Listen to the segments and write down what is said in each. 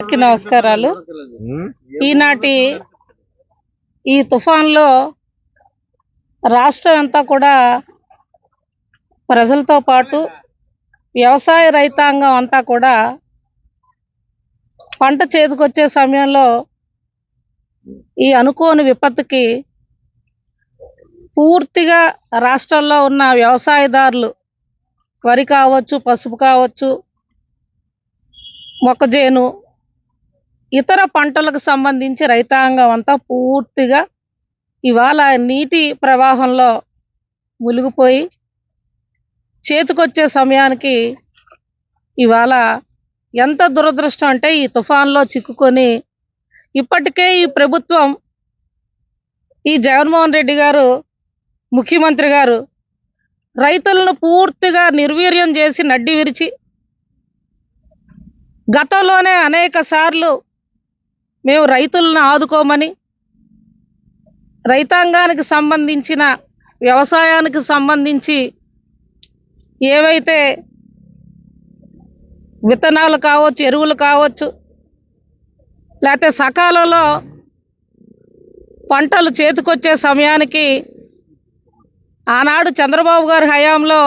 అందరికీ నమస్కారాలు. ఈనాటి ఈ తుఫాన్లో రాష్ట్రం అంతా కూడా ప్రజలతో పాటు వ్యవసాయ రైతాంగం అంతా కూడా పంట చేతికొచ్చే సమయంలో ఈ అనుకోని విపత్తుకి పూర్తిగా రాష్ట్రంలో ఉన్న వ్యవసాయదారులు వరి కావచ్చు పసుపు కావచ్చు మొక్కజేను ఇతర పంటలకు సంబంధించి రైతాంగం అంతా పూర్తిగా ఇవాళ నీటి ప్రవాహంలో మునిగిపోయి చేతికొచ్చే సమయానికి ఇవాళ ఎంత దురదృష్టం అంటే ఈ తుఫాన్లో చిక్కుకొని ఇప్పటికే ఈ ప్రభుత్వం ఈ జగన్మోహన్ రెడ్డి గారు ముఖ్యమంత్రి గారు రైతులను పూర్తిగా నిర్వీర్యం చేసి నడ్డి విరిచి గతంలోనే అనేక సార్లు మేము రైతులను ఆదుకోమని రైతాంగానికి సంబంధించిన వ్యవసాయానికి సంబంధించి ఏవైతే విత్తనాలు కావచ్చు ఎరువులు కావచ్చు లేకపోతే సకాలంలో పంటలు చేతికొచ్చే సమయానికి ఆనాడు చంద్రబాబు గారి హయాంలో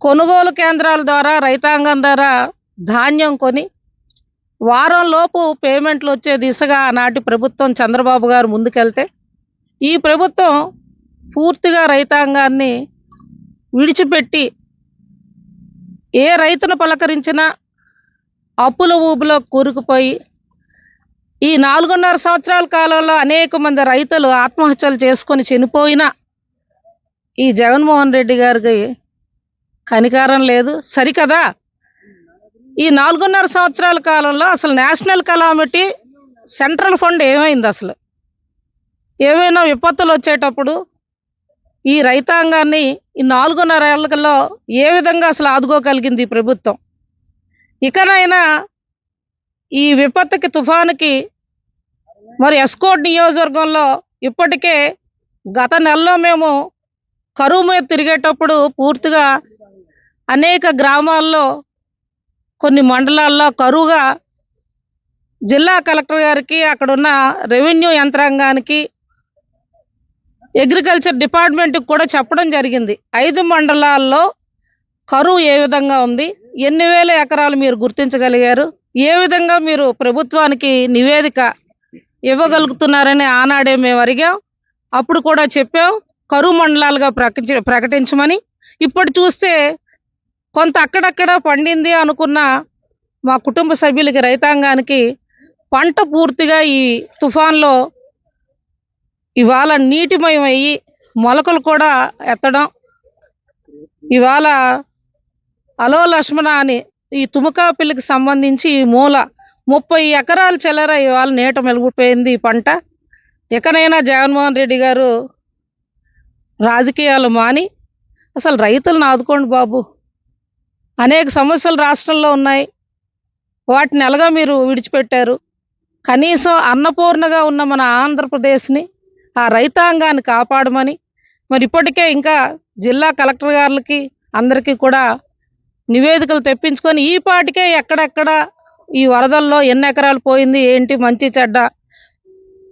కొనుగోలు కేంద్రాల ద్వారా రైతాంగం ద్వారా ధాన్యం కొని వారంలోపు పేమెంట్లు వచ్చే దిశగా ఆనాటి ప్రభుత్వం చంద్రబాబు గారు ముందుకెళ్తే ఈ ప్రభుత్వం పూర్తిగా రైతాంగాన్ని విడిచిపెట్టి ఏ రైతును పలకరించినా అప్పుల ఊపిలో కూరుకుపోయి ఈ నాలుగున్నర సంవత్సరాల కాలంలో అనేక మంది రైతులు ఆత్మహత్యలు చేసుకొని చనిపోయినా ఈ జగన్మోహన్ రెడ్డి గారికి కనికారం లేదు. సరికదా? ఈ నాలుగున్నర సంవత్సరాల కాలంలో అసలు నేషనల్ కలామిటీ సెంట్రల్ ఫండ్ ఏమైంది అసలు? ఏమైనా విపత్తులు వచ్చేటప్పుడు ఈ రైతాంగాన్ని ఈ నాలుగున్నర ఏళ్ళలో ఏ విధంగా అసలు ఆదుకోగలిగింది ఈ ప్రభుత్వం? ఇకనైనా ఈ విపత్తుకి తుఫానుకి మరి ఎస్కోట్ నియోజకవర్గంలో ఇప్పటికే గత నెలలో మేము కరువు మీద తిరిగేటప్పుడు పూర్తిగా అనేక గ్రామాల్లో కొన్ని మండలాల్లో కరువుగా జిల్లా కలెక్టర్ గారికి అక్కడున్న రెవెన్యూ యంత్రాంగానికి అగ్రికల్చర్ డిపార్ట్మెంట్కి కూడా చెప్పడం జరిగింది. ఐదు మండలాల్లో కరువు ఏ విధంగా ఉంది? ఎన్ని వేల ఎకరాలు మీరు గుర్తించగలిగారు? ఏ విధంగా మీరు ప్రభుత్వానికి నివేదిక ఇవ్వగలుగుతున్నారని ఆనాడే మేము అడిగాం. అప్పుడు కూడా చెప్పాం కరువు మండలాలుగా ప్రకటించమని. ఇప్పుడు చూస్తే కొంత అక్కడక్కడ పండింది అనుకున్న మా కుటుంబ సభ్యులకి రైతాంగానికి పంట పూర్తిగా ఈ తుఫాన్లో ఇవాళ నీటిమయమయ్యి మొలకలు కూడా ఎత్తడం. ఇవాళ అలో లక్ష్మణ అని ఈ తుమకాపల్లికి సంబంధించి ఈ మూల ముప్పై ఎకరాలు చెల్లర ఇవాళ నీట మెలుగుపోయింది ఈ పంట. ఎక్కడైనా జగన్మోహన్ రెడ్డి గారు రాజకీయాలు మాని అసలు రైతులను ఆదుకోండి బాబు. అనేక సమస్యలు రాష్ట్రంలో ఉన్నాయి. వాటిని ఎలాగా మీరు విడిచిపెట్టారు. కనీసం అన్నపూర్ణగా ఉన్న మన ఆంధ్రప్రదేశ్ని ఆ రైతాంగాన్ని కాపాడమని మరి ఇప్పటికే ఇంకా జిల్లా కలెక్టర్ గారికి అందరికీ కూడా నివేదికలు తెప్పించుకొని ఈ పాటికే ఎక్కడెక్కడ ఈ వరదల్లో ఎన్ని ఎకరాలు పోయింది ఏంటి మంచి చెడ్డ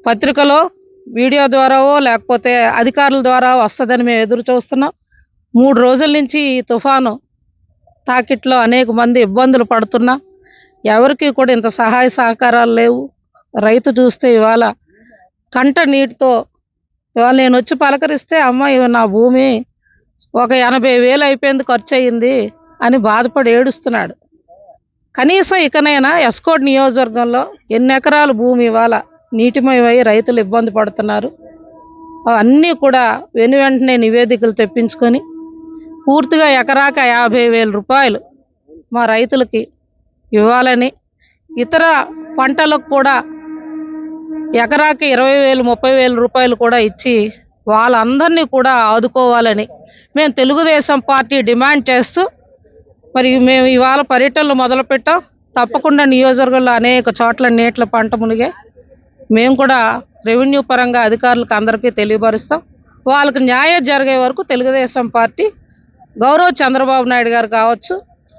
పత్రికలో వీడియో ద్వారావో లేకపోతే అధికారుల ద్వారా వస్తుందని మేము ఎదురు చూస్తున్నాం. మూడు రోజుల నుంచి ఈ తుఫాను తాకిట్లో అనేక మంది ఇబ్బందులు పడుతున్నా ఎవరికి కూడా ఇంత సహాయ సహకారాలు లేవు. రైతు చూస్తే ఇవాళ కంట నీటితో ఇవాళ నేను వచ్చి పలకరిస్తే అమ్మ ఇవి నా భూమి ఒక ఎనభై వేలు అయిపోయింది ఖర్చు అయ్యింది అని బాధపడి ఏడుస్తున్నాడు. కనీసం ఇకనైనా ఎస్కోట్ నియోజకవర్గంలో ఎన్ని ఎకరాల భూమి ఇవాళ నీటిమయమై రైతులు ఇబ్బంది పడుతున్నారు. అన్నీ కూడా వెను వెంటనే నివేదికలు తెప్పించుకొని పూర్తిగా ఎకరాక యాభై వేల రూపాయలు మా రైతులకి ఇవ్వాలని. ఇతర పంటలకు కూడా ఎకరాకి ఇరవై వేలు ముప్పై వేల రూపాయలు కూడా ఇచ్చి వాళ్ళందరినీ కూడా ఆదుకోవాలని మేము తెలుగుదేశం పార్టీ డిమాండ్ చేస్తూ మరి మేము ఇవాళ పర్యటనలు మొదలుపెట్టాం. తప్పకుండా నియోజకవర్గంలో అనేక చోట్ల నీట్ల పంట మునిగే మేము కూడా రెవెన్యూ పరంగా అధికారులకు అందరికీ తెలియపరుస్తాం. వాళ్ళకి న్యాయం జరిగే వరకు తెలుగుదేశం పార్టీ గౌరవ్ చంద్రబాబు నాయుడు గారు కావచ్చు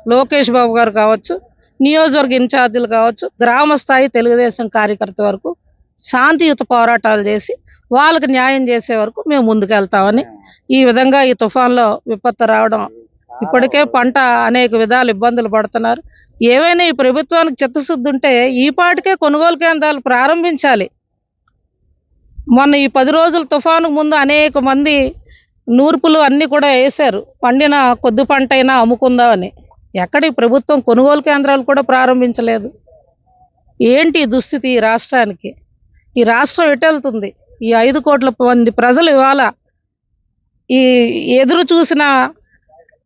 లోకేష్ బాబు గారు కావచ్చు నియోజకవర్గ ఇన్ఛార్జీలు కావచ్చు గ్రామ స్థాయి తెలుగుదేశం కార్యకర్త వరకు శాంతియుత పోరాటాలు చేసి వాళ్ళకి న్యాయం చేసే వరకు మేము ముందుకెళ్తామని ఈ విధంగా ఈ తుఫాన్లో విపత్తు రావడం ఇప్పటికే పంట అనేక విధాలు ఇబ్బందులు పడుతున్నారు. ఏవైనా ఈ ప్రభుత్వానికి చిత్తశుద్ధి ఉంటే ఈ పాటికే కొనుగోలు కేంద్రాలు ప్రారంభించాలి. మొన్న ఈ పది రోజుల తుఫాను ముందు అనేక మంది నూర్పులు అన్నీ కూడా వేశారు. పండిన కొద్ది పంట అయినా అమ్ముకుందామని. ఎక్కడి ప్రభుత్వం కొనుగోలు కేంద్రాలు కూడా ప్రారంభించలేదు. ఏంటి ఈ దుస్థితి ఈ రాష్ట్రానికి? ఈ రాష్ట్రం ఎటెళ్తుంది ఈ ఐదు కోట్ల మంది ప్రజలు ఇవాళ ఈ ఎదురు చూసిన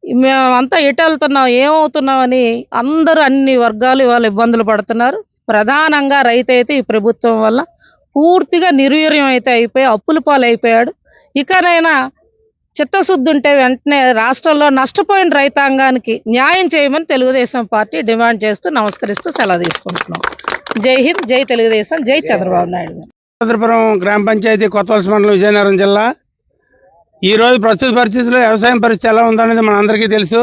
మేమంతా ఎటెళ్తున్నాం ఏమవుతున్నామని అందరూ అన్ని వర్గాలు ఇవాళ ఇబ్బందులు పడుతున్నారు. ప్రధానంగా రైతు అయితే ఈ ప్రభుత్వం వల్ల పూర్తిగా నిర్వీర్యం అయితే అయిపోయి అప్పుల పాలు అయిపోయాడు ఇకనైనా చిత్తశుద్ధి ఉంటే వెంటనే రాష్ట్రంలో నష్టపోయిన రైతాంగానికి న్యాయం చేయమని తెలుగుదేశం పార్టీ డిమాండ్ చేస్తూ నమస్కరిస్తూ సెలవు తీసుకుంటున్నాం. జై హింద్ జై తెలుగుదేశం జై చంద్రబాబు నాయుడు చంద్రపురం గ్రామ పంచాయతీ కొత్తవలస మండలం విజయనగరం జిల్లా. ఈ రోజు ప్రస్తుత పరిస్థితుల్లో వ్యవసాయం పరిస్థితి ఎలా ఉందనేది మనందరికీ తెలుసు.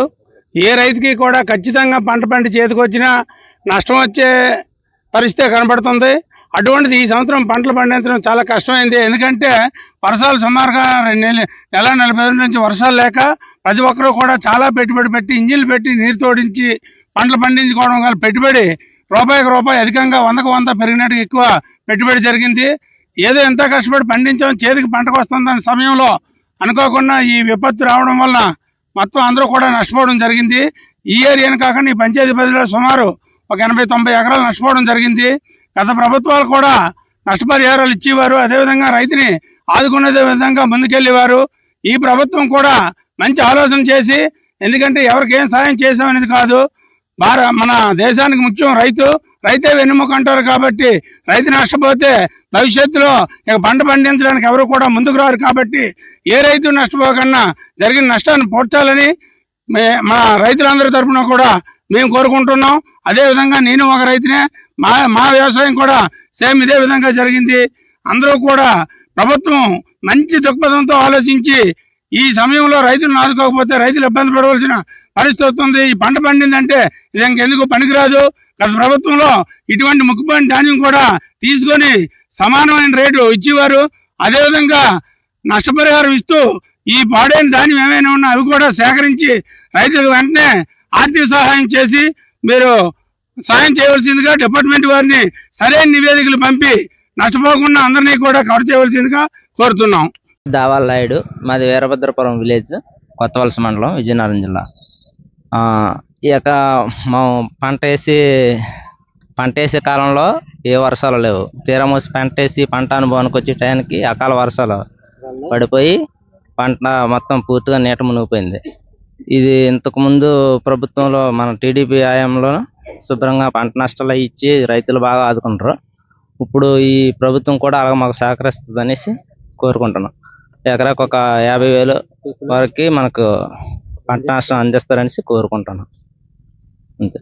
ఏ రైతుకి కూడా ఖచ్చితంగా పంట పంట చేతికొచ్చినా నష్టం వచ్చే పరిస్థితి కనబడుతుంది. అటువంటిది ఈ సంవత్సరం పంటలు పండించడం చాలా కష్టమైంది. ఎందుకంటే వర్షాలు సుమారుగా నెల నెల నలభై నుంచి వర్షాలు లేక ప్రతి ఒక్కరూ కూడా చాలా పెట్టుబడి పెట్టి ఇంజిన్లు పెట్టి నీరు తోడించి పంటలు పండించుకోవడం వల్ల పెట్టుబడి రూపాయికి రూపాయి అధికంగా వందకు వంద పెరిగినట్టు ఎక్కువ పెట్టుబడి జరిగింది. ఏదో ఎంత కష్టపడి పండించాం చేతికి పంటకు వస్తుందన్న సమయంలో అనుకోకుండా ఈ విపత్తు రావడం వల్ల మొత్తం అందరూ కూడా నష్టపోవడం జరిగింది. ఈ ఏరియాని కాకుండా ఈ పంచాయతీ పరిధిలో సుమారు ఒక ఎనభై తొంభై ఎకరాలు నష్టపోవడం జరిగింది. గత ప్రభుత్వాలు కూడా నష్టపరిహారాలు ఇచ్చేవారు. అదేవిధంగా రైతుని ఆదుకునే విధంగా ముందుకెళ్ళేవారు. ఈ ప్రభుత్వం కూడా మంచి ఆలోచన చేసి ఎందుకంటే ఎవరికి ఏం సాయం చేసామనేది కాదు. భార మన దేశానికి ముఖ్యం రైతు. రైతే వెన్నుముక అంటారు కాబట్టి రైతు నష్టపోతే భవిష్యత్తులో ఇక పంట పండించడానికి ఎవరు కూడా ముందుకు రారు కాబట్టి ఏ రైతు నష్టపోకన్నా జరిగిన నష్టాన్ని పూడ్చాలని మే మన రైతులందరి తరఫున కూడా మేము కోరుకుంటున్నాం. అదేవిధంగా నేను ఒక రైతునే మా మా వ్యవసాయం కూడా సేమ్ ఇదే విధంగా జరిగింది. అందరూ కూడా ప్రభుత్వం మంచి దృక్పథంతో ఆలోచించి ఈ సమయంలో రైతులను ఆదుకోకపోతే రైతులు ఇబ్బంది పడవలసిన పరిస్థితి వస్తుంది. ఈ పంట పండిందంటే ఇది ఇంకెందుకు పనికిరాదు. గత ప్రభుత్వంలో ఇటువంటి ముక్కుపోయిన ధాన్యం కూడా తీసుకొని సమానమైన రేటు ఇచ్చేవారు. అదేవిధంగా నష్టపరిహారం ఇస్తూ ఈ పాడైన ధాన్యం ఏమైనా ఉన్నా అవి కూడా సేకరించి రైతులకు వెంటనే ఆర్థిక సహాయం చేసి మీరు సాయం చేయవలసిందిగా డిపార్ట్మెంట్ వారిని సరైన నివేదికలు పంపి నష్టపోకుండా అందరినీ కూడా కవర్ చేయవలసిందిగా కోరుతున్నాం. దావాల నాయుడు మాది వీరభద్రపురం విలేజ్ కొత్త వలస మండలం విజయనగరం జిల్లా. ఈ యొక్క మా పంట వేసి పంట వేసే కాలంలో ఏ వర్షాలు లేవు. తీరమూసి పంట వేసి పంట అనుభవానికి వచ్చే టైంకి అకాల వర్షాలు పడిపోయి పంట మొత్తం పూర్తిగా నీట మునిగిపోయింది. ఇది ఇంతకు ముందు ప్రభుత్వంలో మన టీడీపీ హయాంలో శుభ్రంగా పంట నష్టాలు ఇచ్చి రైతులు బాగా ఆదుకుంటారు. ఇప్పుడు ఈ ప్రభుత్వం కూడా అలాగ మాకు సహకరిస్తుంది అనేసి కోరుకుంటున్నాం. ఎకరాకు ఒక యాభై వేలు వరకు మనకు పంట నష్టం అందిస్తారనేసి కోరుకుంటున్నాం. అంతే.